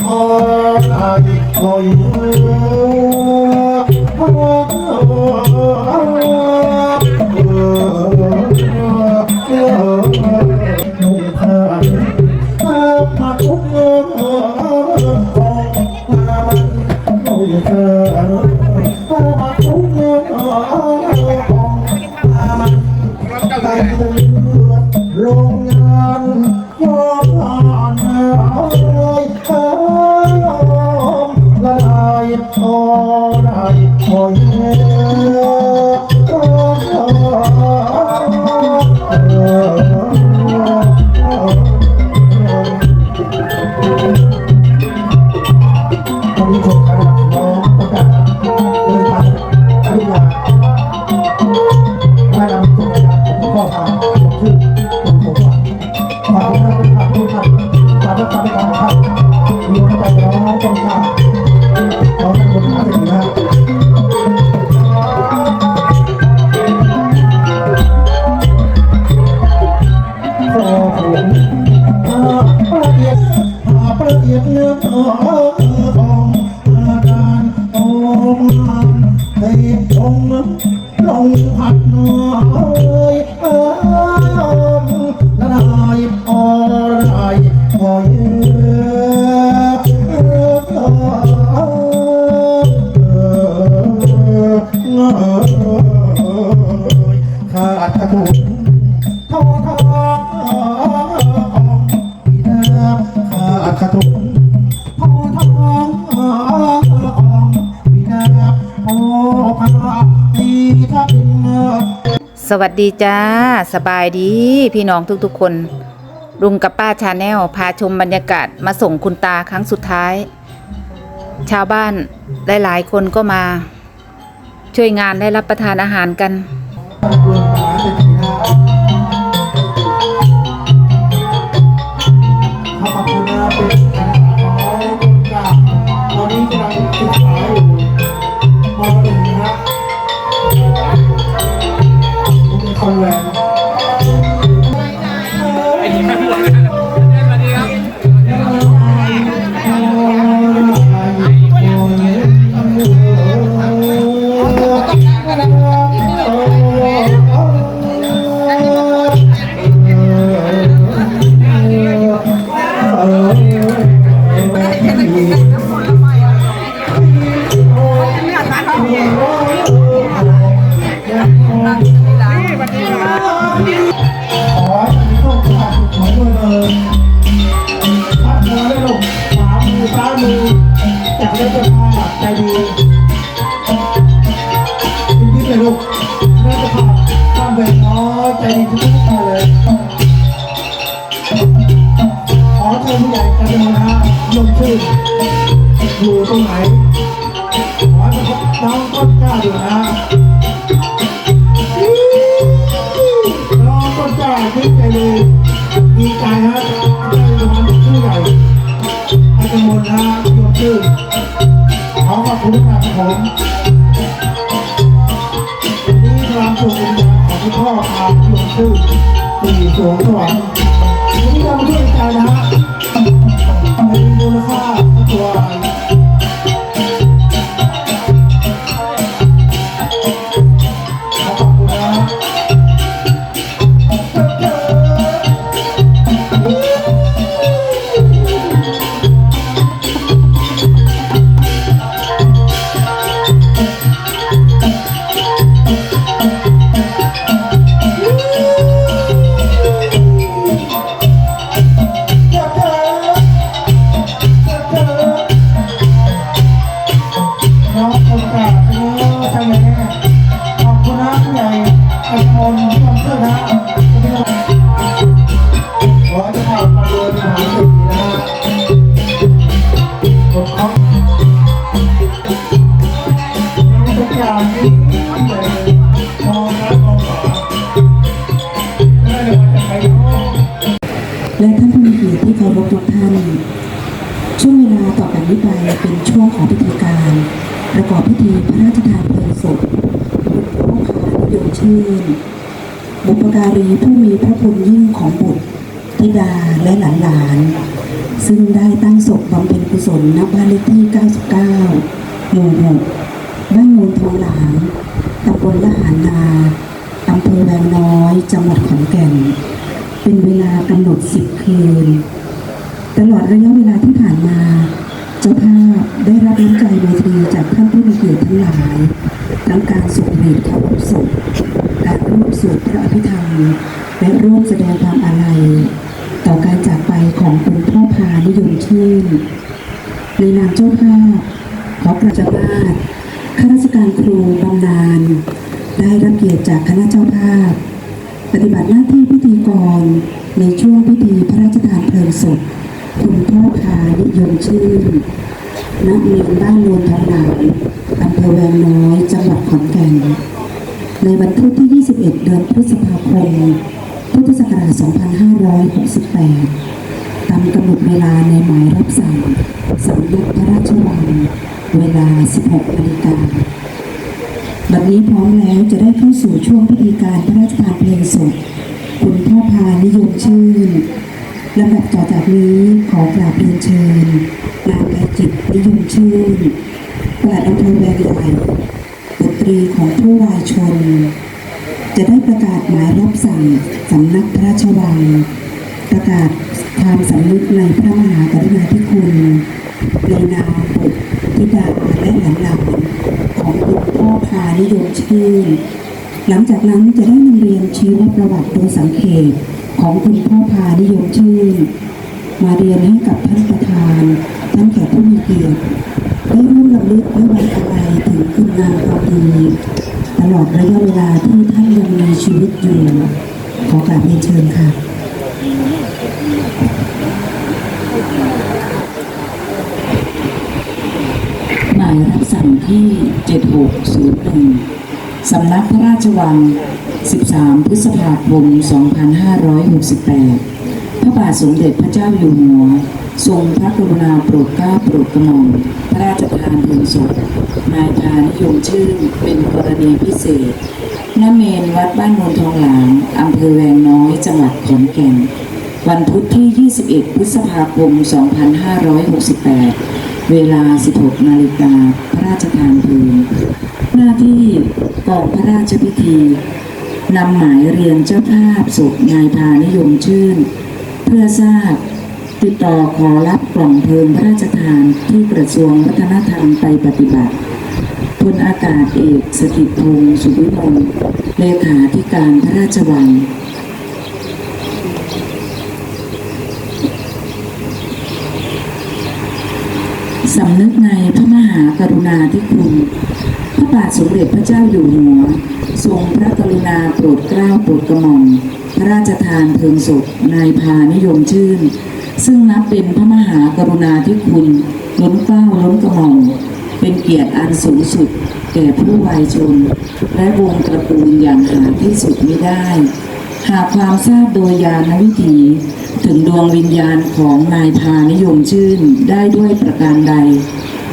Oh. ยขาดทุนทองทองมีน้ขาดทุนทองทองมีน้โอพระดีทับสวัสดีจ้า สบายดีพี่น้องทุกๆคน ลุงกับป้าชาแนลพาชมบรรยากาศมาส่งคุณตาครั้งสุดท้าย ชาวบ้านหลายๆคนก็มา ช่วยงานได้รับประทานอาหารกัน ให้น้องะยมชื่ออยู่ตรงไหนขอให้พบน้องต้นกล้าด้วยนะน้องต้นกล้าที่ใจเลยดีใจฮะได้รางวัลชื่อใหญ่อาจารย์มนฮะยมชื่อขอขอบคุณครับผมนี่พลังสุงวิญญาณของพ่ออารย์ยมชื่อสีสวงสวรวันนี้เรามาช่วยใจนะฮะ บุพการีผู้มีพระคุณยิ่งของบุตรธิดาและหลานๆ ซึ่งได้ตั้งศพบำเพ็ญกุศลณบ้านเลขที่ 99 หมู่ 6 บ้านมูนทองหลางตำบลละหานนาอำเภอแวงน้อย จังหวัดขอนแก่น เป็นเวลากำหนด 10 คืน ตลอดระยะเวลาที่ผ่านมา เจ้าภาพได้รับน้ำใจไมตรีจากท่านผู้มีเกียรติทั้งหลาย ทั้งการส่งเหรียญเข้าศพการร่วมสวดพระอภิธรรม และร่วมแสดงความอาลัย ต่อการจากไปของคุณพ่อพานิยมชื่นในนามเจ้าภาพขอกระจามาศข้าราชการครูบำนาญได้รับเกียรติจากคณะเจ้าภาพ ปฏิบัติหน้าที่พิธีกรในช่วงพิธีพระราชทานเพลิงศพคุณพ่อพานิยมชื่นณเมนบ้านโนนทองหลา อำเภอแวงน้อย จังหวัดขอนแก่น ในวันพุธที่ 21 เดือนพฤษภาคม พุทธศักราช 2568 ตามกำหนดเวลาในหมายรับสั่งสำนักพระราชวัง เวลา 16นาฬิกาบัดนี้พร้อมแล้วจะได้เข้าสู่ช่วงพิธีการพระราชทานเพลงศพคุณพ่อพานิยมชื่นลำดับต่อจากนี้ขอกราบเรียนเชิญนางไกจิตนิยมชื่น ปลัดอำเภอแวงใหญ่บุตรีของผู้วายชน จะได้ประกาศหมายรับสั่งสำนักพระราชวัง ประกาศความสำนึกในพระมหากรุณาธิคุณในนามบุตรธิดาและหลานหลานของคุณพ่อพานิยมชื่น หลังจากนั้นจะได้นำเรียนชีวประวัติโดยสังเขตของคุณพ่อพานิยมชื่น มาเรียนให้กับท่านประธานท่านแขกผู้มีเกียรติ ได้ร่วมรำลึกและไว้อะไรถึงคุณงามความดีตลอดระยะเวลาที่ท่านยังมีชีวิตอยู่ ขอกราบเรียนเชิญค่ะหมายรับสั่งที่ 7601 สำนักพระราชวัง 13 พฤษภาคม 2568 พระบาทสมเด็จพระเจ้าอยู่หัว ทรงพระกรุณาโปรดเกล้าโปรดกระหม่อมพระราชทานเพลิงศพนายพานิยมชื่นเป็นกรณีพิเศษณเมนวัดบ้านโนนทองหลางอำเภอแวงน้อยจังหวัดขอนแก่น วันพุธที่ 21 พฤษภาคม 2568 เวลา 16 นาฬิกาพระราชทานเพลิงหน้าที่กองพระราชพิธีนำหมายเรียนเจ้าภาพศพนายพานิยมชื่น เพื่อทราบ ติดต่อขอรับกล่องเพลิงพระราชทานที่กระทรวงวัฒนธรรมไปปฏิบัติพลอากาศเอกสถิตพงศ์สุวิมลเลขาธิการพระราชวังสำนึกในพระมหากรุณาธิคุณ พระบาทสมเด็จพระเจ้าอยู่หัว ทรงพระกรุณาโปรดเกล้าโปรดกระหม่อม พระราชทานเพลิงศพนายพานิยมชื่น ซึ่งนับเป็นพระมหากรุณาธิคุณล้นเกล้าล้นกระหม่อมเป็นเกียรติอันสูงสุด แก่ผู้วายชน และวงตระกูลอย่างหาที่สุดไม่ได้ หากความทราบโดยญาณวิถี ถึงดวงวิญญาณของนายพานิยมชื่นได้ด้วยประการใด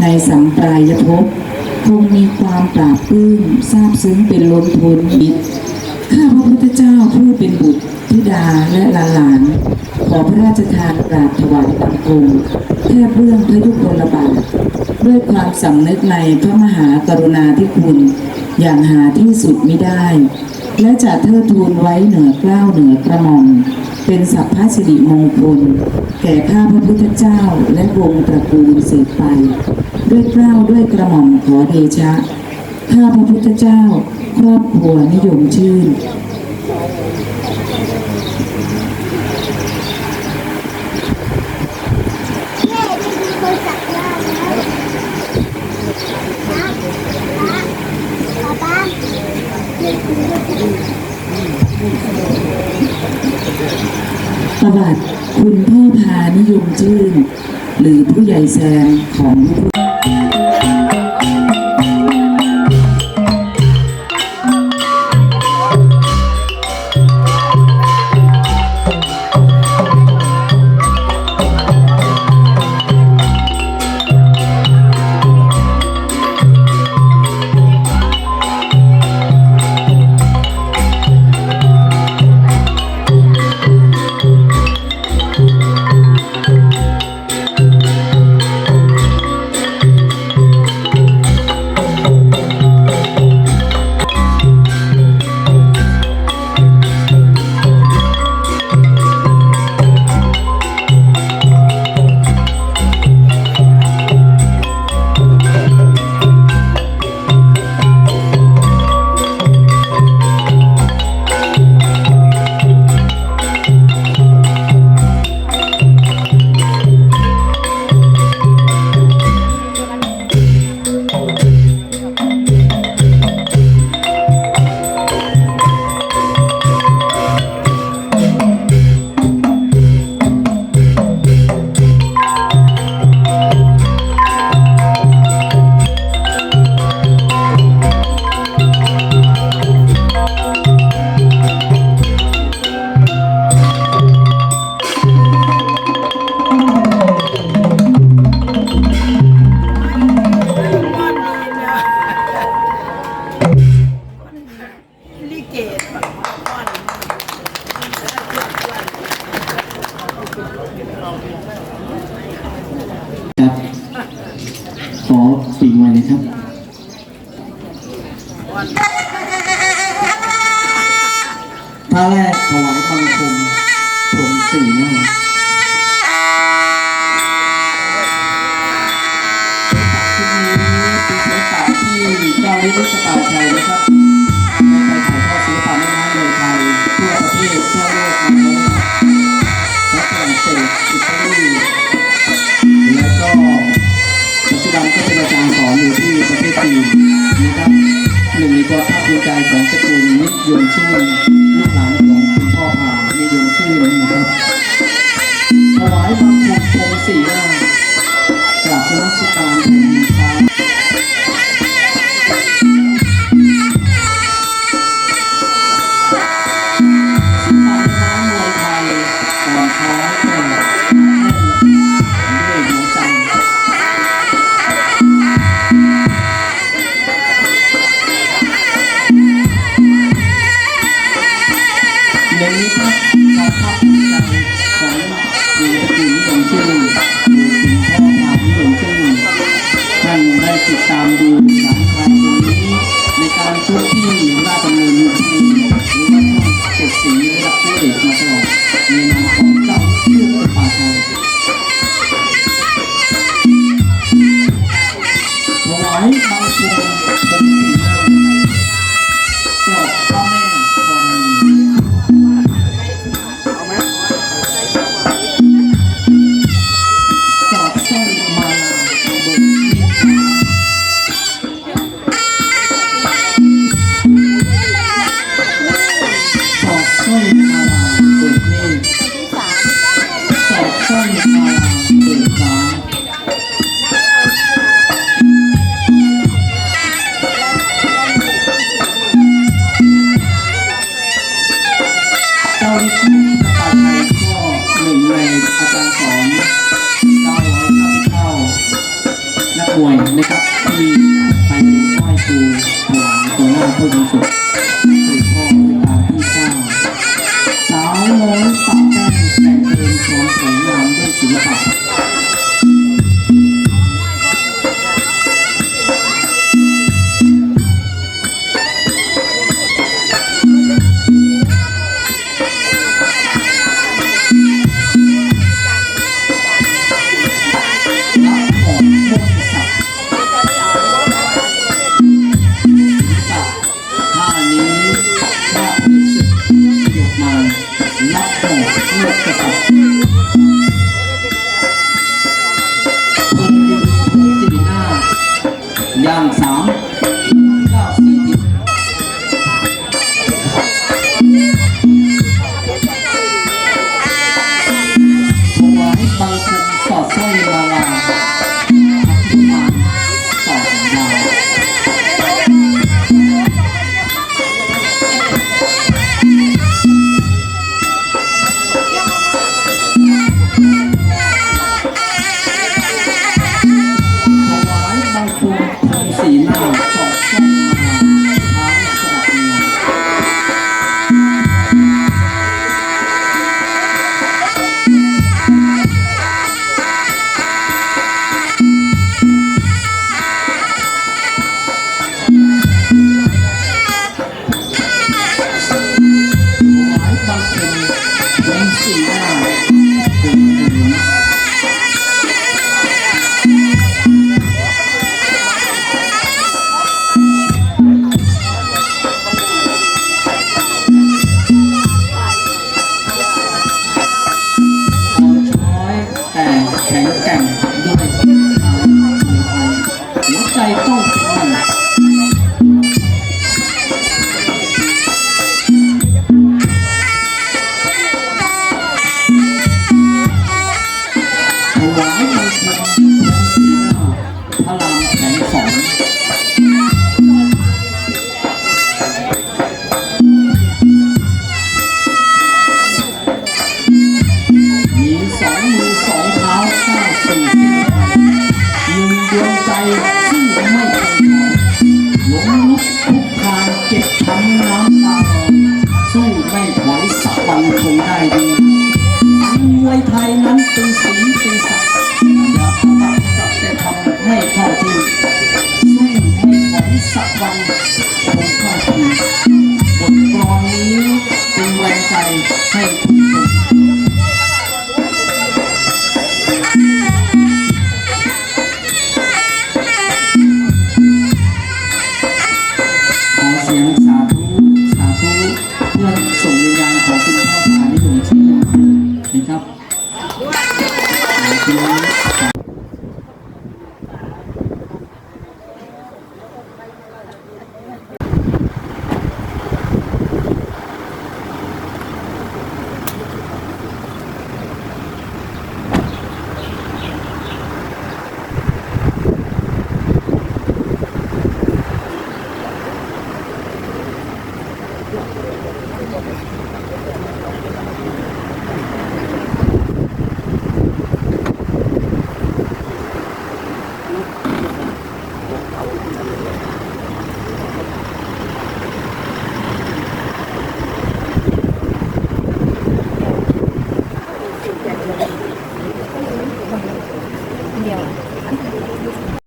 ในสัมปรายภพคงมีความปราบปลื้มซาบซึ้งเป็นล้นพ้นมิตรข้าพระพุทธเจ้าผู้เป็นบุตรธิดาและหลาน ขอพระราชทานกราบถวายบังคมแทบเบื้องพระยุคลบาทด้วยความสำนึกในพระมหากรุณาธิคุณ อย่างหาที่สุดมิได้ และจะเทิดทูนไว้เหนือเกล้าวเหนือกระหม่อม เป็นสัพพสิริมงคล แก่ข้าพระพุทธเจ้าและวงตระกูลสืบไป ด้วยเกล้าวด้วยกระหม่อมขอเดชะ ข้าพระพุทธเจ้าครอบครัวนิยมชื่น แม่ได้มีคนสักล่าแล้วนะนะป๊าป๊าเด็กคุณด้วย ประวัติคุณพ่อพานิยมชื่น หรือผู้ใหญ่แซมของลูก